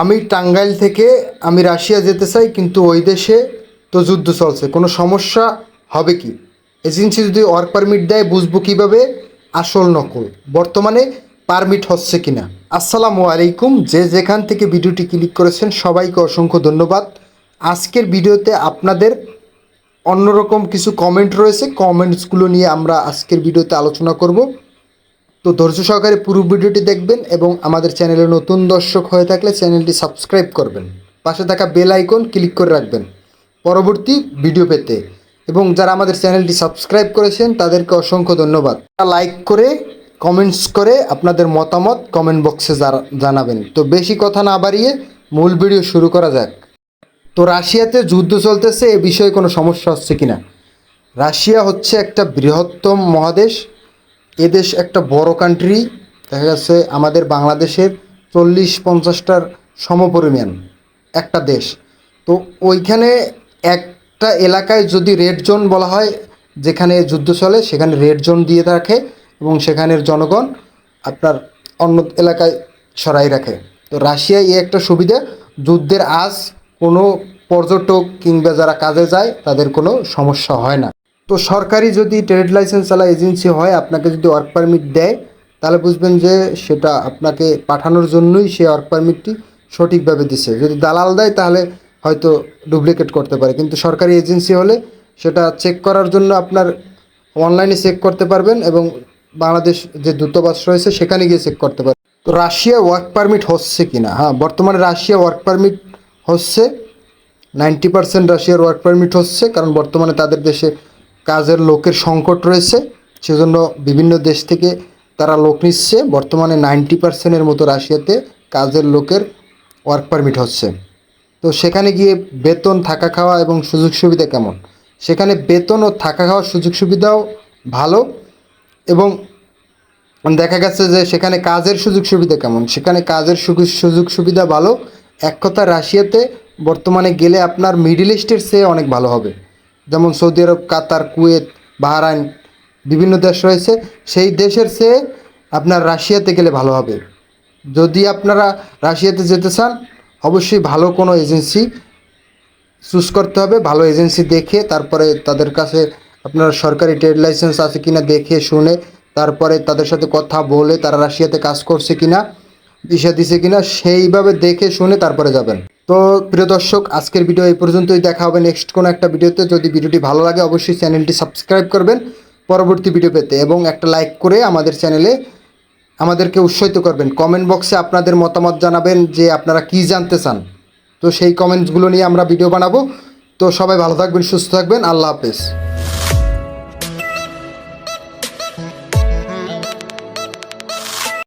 আমি টাঙ্গাইল থেকে আমি রাশিয়া যেতে চাই, কিন্তু ওই দেশে তো যুদ্ধ চলছে। কোনো সমস্যা হবে কি? এজেন্সি যদি ওয়ার্ক পারমিট দেয়, বুঝব কীভাবে? আসল নকল। বর্তমানে পারমিট হচ্ছে কিনা? আসসালামু আলাইকুম। যে যেখান থেকে ভিডিওটি ক্লিক করেছেন, সবাইকে অসংখ্য ধন্যবাদ। আজকের ভিডিওতে আপনাদের অন্যরকম কিছু কমেন্ট রয়েছে। কমেন্টসগুলো নিয়ে আমরা আজকের ভিডিওতে আলোচনা করব। তো ধৈর্য সহকারে পুরো ভিডিওটি দেখবেন এবং আমাদের চ্যানেলে নতুন দর্শক হয়ে থাকলে চ্যানেলটি সাবস্ক্রাইব করবেন। পাশে থাকা বেল আইকন ক্লিক করে রাখবেন পরবর্তী ভিডিও পেতে। এবং যারা আমাদের চ্যানেলটি সাবস্ক্রাইব করেছেন, তাদেরকে অসংখ্য ধন্যবাদ। লাইক করে কমেন্টস করে আপনাদের মতামত কমেন্ট বক্সে জানাবেন। তো বেশি কথা না বাড়িয়ে মূল ভিডিও শুরু করা যাক। তো রাশিয়াতে যুদ্ধ চলতেছে, এ বিষয়ে কোনো সমস্যা হচ্ছে কিনা? রাশিয়া হচ্ছে একটা বৃহত্তম মহাদেশ। এদেশ একটা বড় কান্ট্রি দেখা যাচ্ছে আমাদের বাংলাদেশের চল্লিশ পঞ্চাশটার সমপরিমাণ একটা দেশ। তো ওইখানে একটা এলাকায় যদি রেড জোন বলা হয়, যেখানে যুদ্ধ চলে, সেখানে রেড জোন দিয়ে রাখে এবং সেখানের জনগণ আপনার অন্য এলাকায় সরাই রাখে। তো রাশিয়ায় এই একটা সুবিধা, যুদ্ধের আজ কোনো পর্যটক কিংবা যারা কাজে যায়, তাদের কোনো সমস্যা হয় না। তো সরকারি যদি ট্রেড লাইসেন্স চালা এজেন্সি হয়, আপনাকে যদি ওয়ার্ক পারমিট দেয়, তাহলে বুঝবেন যে সেটা আপনাকে পাঠানোর জন্যই সে ওয়ার্ক পারমিটটি সঠিকভাবে দিছে। যদি দালাল দেয়, তাহলে হয়তো ডুপ্লিকেট করতে পারে। কিন্তু সরকারি এজেন্সি হলে সেটা চেক করার জন্য আপনার অনলাইনে চেক করতে পারবেন এবং বাংলাদেশ যে দূতাবাস রয়েছে, সেখানে গিয়ে চেক করতে পারবেন। তো রাশিয়া ওয়ার্ক পারমিট হচ্ছে কি না হ্যাঁ বর্তমানে রাশিয়া ওয়ার্ক পারমিট হচ্ছে। নাইনটি পার্সেন্ট রাশিয়ার ওয়ার্ক পারমিট হচ্ছে, কারণ বর্তমানে তাদের দেশে কাজের লোকের সংকট রয়েছে, সেজন্য বিভিন্ন দেশ থেকে তারা লোক নিচ্ছে। বর্তমানে নাইনটি পার্সেন্টের মতো রাশিয়াতে কাজের লোকের ওয়ার্ক পারমিট হচ্ছে। তো সেখানে গিয়ে বেতন, থাকা খাওয়া এবং সুযোগ সুবিধা কেমন? সেখানে বেতন ও থাকা খাওয়ার সুযোগ সুবিধাও ভালো এবং দেখা গেছে যে সেখানে কাজের সুযোগ সুবিধা কেমন? সেখানে কাজের সুযোগ- সুবিধা ভালো। এক কথা রাশিয়াতে বর্তমানে গেলে আপনার মিডিল ইস্টের চেয়ে অনেক ভালো হবে। যেমন Saudi Arab, Qatar, Kuwait, Bahrain বিভিন্ন দেশ রয়েছে, সেই দেশের চেয়ে আপনার রাশিয়াতে গেলে ভালো হবে। যদি আপনারা রাশিয়াতে যেতে চান, অবশ্যই ভালো কোনো এজেন্সি চুজ করতে হবে, ভালো এজেন্সি দেখে, তারপরে তাদের কাছে আপনার সরকারি ট্রেড লাইসেন্স আছে কিনা দেখে শুনে, তারপরে তাদের সাথে কথা বলে তারা রাশিয়াতে কাজ করছে কিনা ভিসা দিছে কিনা, সেইভাবে দেখে শুনে তারপরে যাবেন। তো প্রিয় দর্শক, আজকের ভিডিও এই পর্যন্তই। দেখা হবে নেক্সট কোনো একটা ভিডিওতে। যদি ভিডিওটি ভালো লাগে, অবশ্যই চ্যানেলটি সাবস্ক্রাইব করবেন পরবর্তী ভিডিও পেতে এবং একটা লাইক করে আমাদের চ্যানেলে আমাদেরকে উৎসাহিত করবেন। কমেন্ট বক্সে আপনাদের মতামত জানাবেন যে আপনারা কি জানতে চান। তো সেই কমেন্টসগুলো নিয়ে আমরা ভিডিও বানাবো। তো সবাই ভালো থাকবেন, সুস্থ থাকবেন। আল্লাহ হাফেজ।